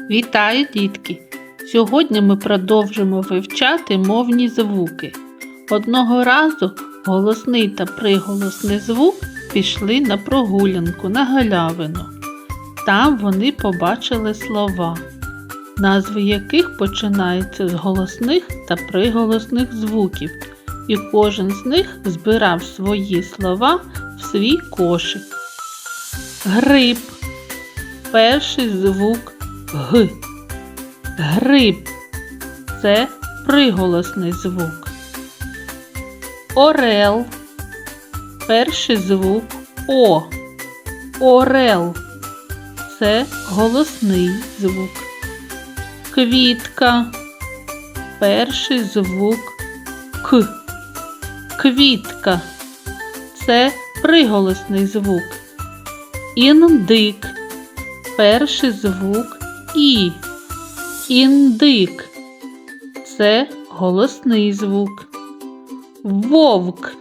Вітаю, дітки! Сьогодні ми продовжимо вивчати мовні звуки. Одного разу голосний та приголосний звук пішли на прогулянку на галявину. Там вони побачили слова, назви яких починаються з голосних та приголосних звуків, і кожен з них збирав свої слова в свій кошик. Гриб. Перший звук Г. Гриб. Це приголосний звук. Орел. Перший звук О. Орел. Це голосний звук. Квітка. Перший звук К. Квітка. Це приголосний звук. Індик. Перший звук І. Індик. Це голосний звук. Вовк.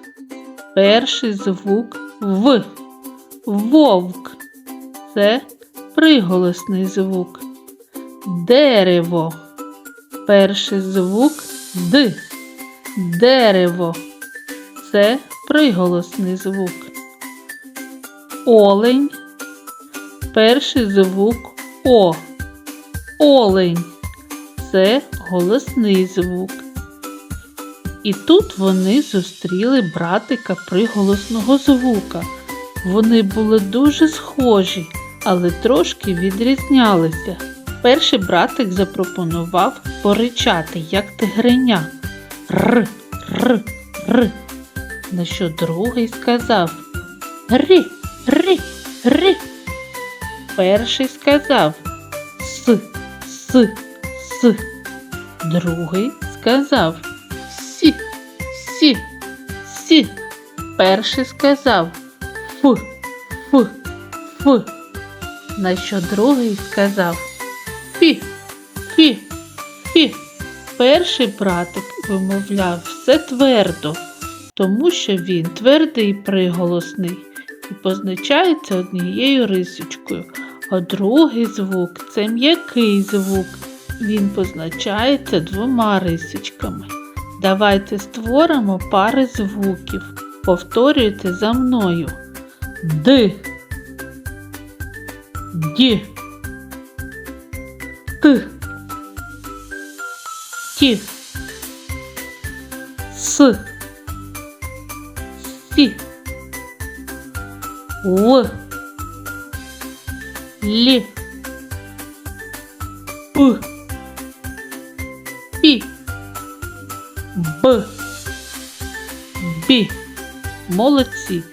Перший звук В. Вовк. Це приголосний звук. Дерево. Перший звук Д. Дерево. Це приголосний звук. Олень. Перший звук О. Олень. Це голосний звук. І тут вони зустріли братика приголосного звука. Вони були дуже схожі, але трошки відрізнялися. Перший братик запропонував поричати, як тигриня. Р, р, р. На що другий сказав Ри, ри, ри. Перший сказав с, с. Другий сказав Сі, сі, сі. Перший сказав Ф, ф, ф. На що другий сказав Фі, фі, фі. Перший братик вимовляв все твердо, тому що він твердий приголосний і позначається однією рисочкою, а другий звук це м'який звук. Він позначається двома рисочками. Давайте створимо пари звуків. Повторюйте за мною. Д. Ді. Т. Ті. С. Сі. В. Лі. П. Пі. Б. Бі. Молодці.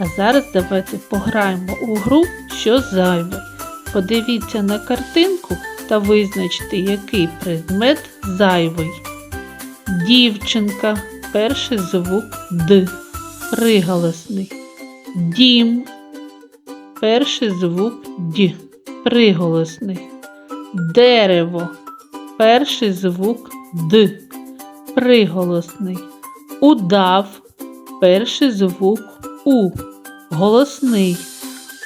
А зараз давайте пограємо у гру, що зайве. Подивіться на картинку та визначте, який предмет зайвий. Дівчинка. Перший звук Д. Приголосний. Дім. Перший звук Д. Приголосний. Дерево. Перший звук Д. Приголосний. Удав. Перший звук У. Голосний.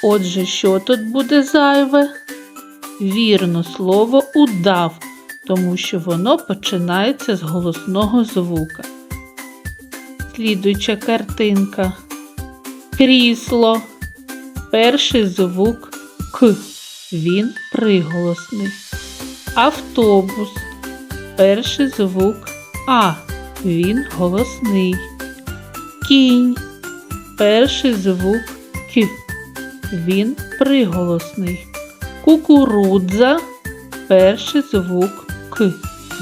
Отже, що тут буде зайве? Вірно слово удав, тому що воно починається з голосного звука. Слідуюча картинка. Крісло. Перший звук К. Він приголосний. Автобус. Перший звук А. Він голосний. Кінь. Перший звук К. Він приголосний. Кукурудза. Перший звук К.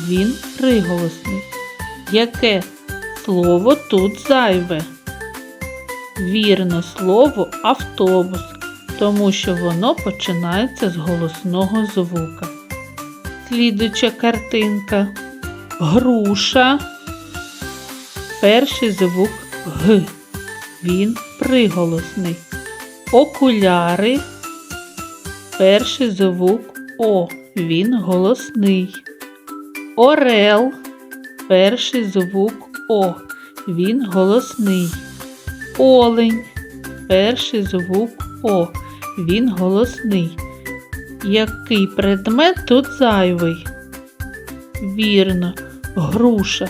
Він приголосний. Яке слово тут зайве? Вірно слово автобус, тому що воно починається з голосного звука. Слідуюча картинка. Груша. Перший звук Г. Він приголосний. Окуляри. Перший звук О. Він голосний. Орел. Перший звук О. Він голосний. Олень. Перший звук О. Він голосний. Який предмет тут зайвий? Вірно, груша,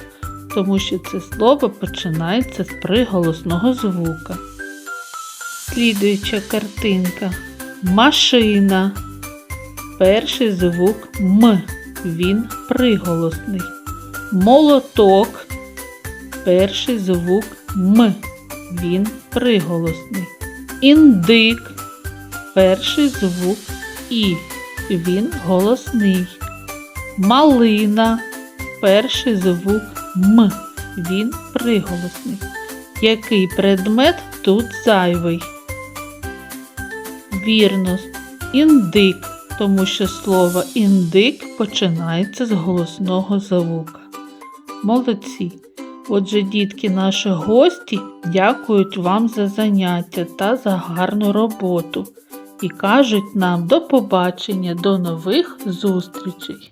тому що це слово починається з приголосного звука. Слідуюча картинка. Машина. Перший звук М. Він приголосний. Молоток. Перший звук М. Він приголосний. Індик. Перший звук І. Він голосний. Малина. Перший звук М. Він приголосний. Який предмет тут зайвий? Вірно, індик, тому що слово індик починається з голосного звука. Молодці! Отже, дітки, наші гості дякують вам за заняття та за гарну роботу і кажуть нам до побачення, до нових зустрічей!